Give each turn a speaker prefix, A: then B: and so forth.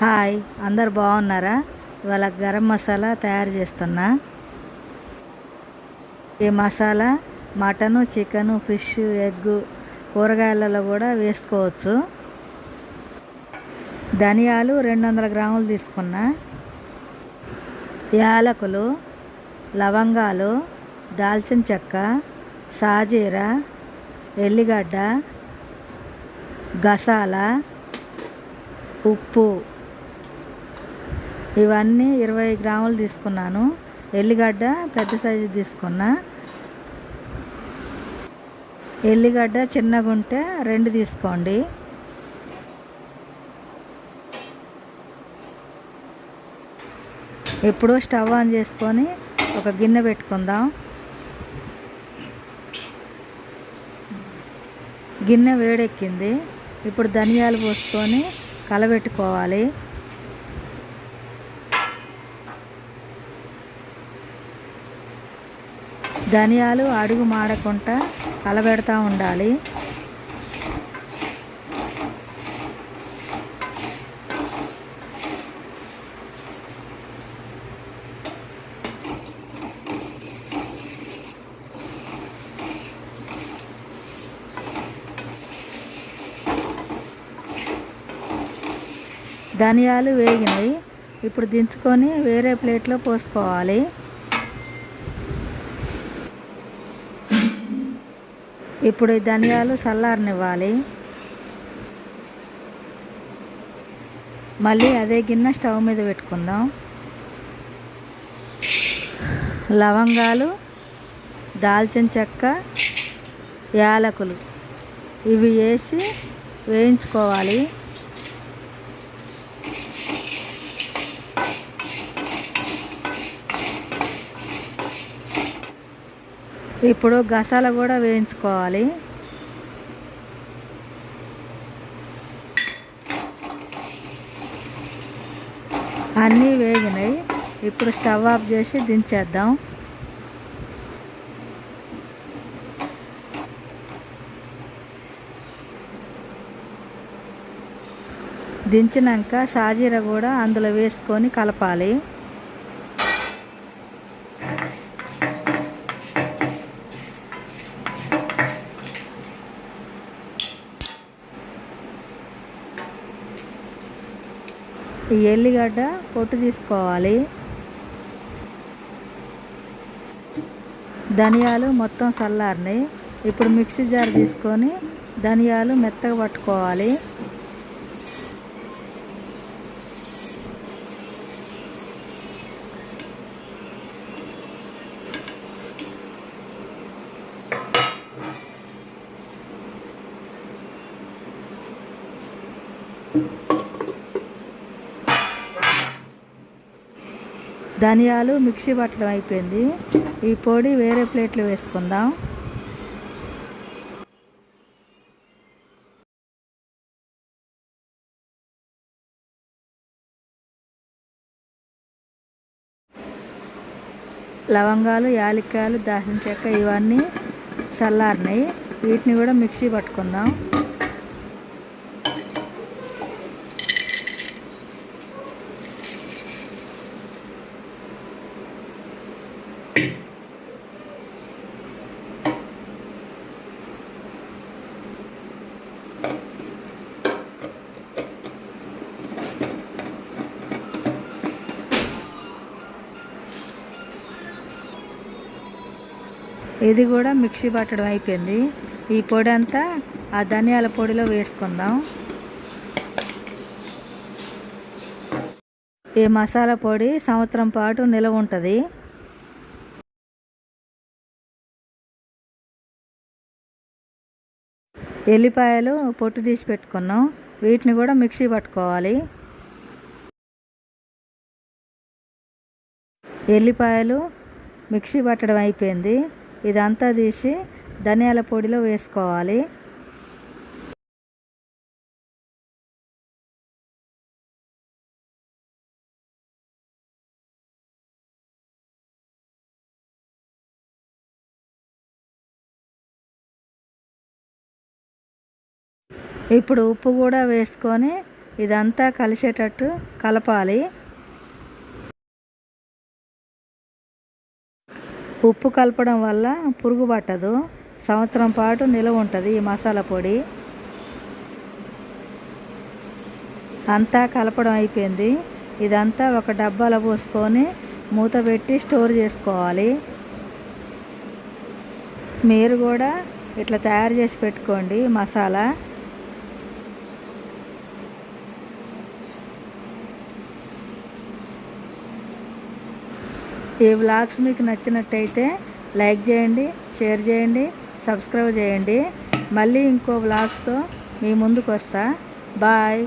A: Hi అందరు బాగున్నారా? ఇవాళ గరం మసాలా తయారు చేస్తున్నా. ఈ masala mutton chicken fish egg కూరగాయలలో కూడా వేసుకోవచ్చు. ధనియాలు రెండు వందల గ్రాములు తీసుకున్నా. యాలకులు లవంగాలు దాల్చిన చెక్క సాజీర ఎల్లిగడ్డ గసాల ఉప్పు ఇవన్నీ ఇరవై గ్రాములు తీసుకున్నాను. ఎల్లిగడ్డ పెద్ద సైజు తీసుకున్నా. ఎల్లిగడ్డ చిన్నగా ఉంటే రెండు తీసుకోండి. ఇప్పుడు స్టవ్ ఆన్ చేసుకొని ఒక గిన్నె పెట్టుకుందాం. గిన్నె వేడెక్కింది. ఇప్పుడు ధనియాలు పోసుకొని కలబెట్టుకోవాలి. ధనియాలు అడుగు మాడకుండా కలబెడతా ఉండాలి. ధనియాలు వేగినాయి. ఇప్పుడు దించుకొని వేరే ప్లేట్లో పోసుకోవాలి. ఇప్పుడు ఈ ధనియాలు చల్లారనివ్వాలి. మళ్ళీ అదే గిన్నె స్టవ్ మీద పెట్టుకుందాం. లవంగాలు దాల్చిన చెక్క యాలకులు ఇవి వేసి వేయించుకోవాలి. ఇప్పుడు గసాల కూడా వేయించుకోవాలి. అన్నీ వేగినాయి. ఇప్పుడు స్టవ్ ఆఫ్ చేసి దించేద్దాం. దించినాక సాజీర కూడా అందులో వేసుకొని కలపాలి. ఈ ఎల్లిగడ్డ పొట్టు తీసుకోవాలి. ధనియాలు మొత్తం చల్లారినాయి. ఇప్పుడు మిక్సీ జార్ తీసుకొని ధనియాలు మెత్తగా పట్టుకోవాలి. ధనియాలు మిక్సీ పట్టడం అయిపోయింది. ఈ పొడి వేరే ప్లేట్లు వేసుకుందాం. లవంగాలు యాలక్కాయలు దాల్చిన చెక్క ఇవన్నీ చల్లారినాయి. వీటిని కూడా మిక్సీ పట్టుకుందాం. ఇది కూడా మిక్సీ పట్టడం అయిపోయింది. ఈ పొడి అంతా ఆ ధనియాల పొడిలో వేసుకుందాం. ఈ మసాలా పొడి సంవత్సరం పాటు నిలవ ఉంటుంది. ఎల్లిపాయలు పొట్టు తీసి పెట్టుకున్నాం. వీటిని కూడా మిక్సీ పట్టుకోవాలి. ఎల్లిపాయలు మిక్సీ పట్టడం అయిపోయింది. ఇదంతా తీసి ధనియాల పొడిలో వేసుకోవాలి. ఇప్పుడు ఉప్పు కూడా వేసుకొని ఇదంతా కలిసేటట్టు కలపాలి. ఉప్పు కలపడం వల్ల పురుగు పట్టదు. సంవత్సరం పాటు నిలవ ఉంటుంది ఈ మసాలా పొడి. అంతా కలపడం అయిపోయింది. ఇదంతా ఒక డబ్బాలో పోసుకొని మూత పెట్టి స్టోర్ చేసుకోవాలి. మీరు కూడా ఇట్లా తయారు చేసి పెట్టుకోండి మసాలా. ఈ వ్లాగ్స్ మీకు నచ్చినట్టయితే లైక్ చేయండి షేర్ చేయండి సబ్స్క్రైబ్ చేయండి. మళ్ళీ ఇంకో వ్లాగ్స్తో మీ ముందుకు వస్తా బాయ్.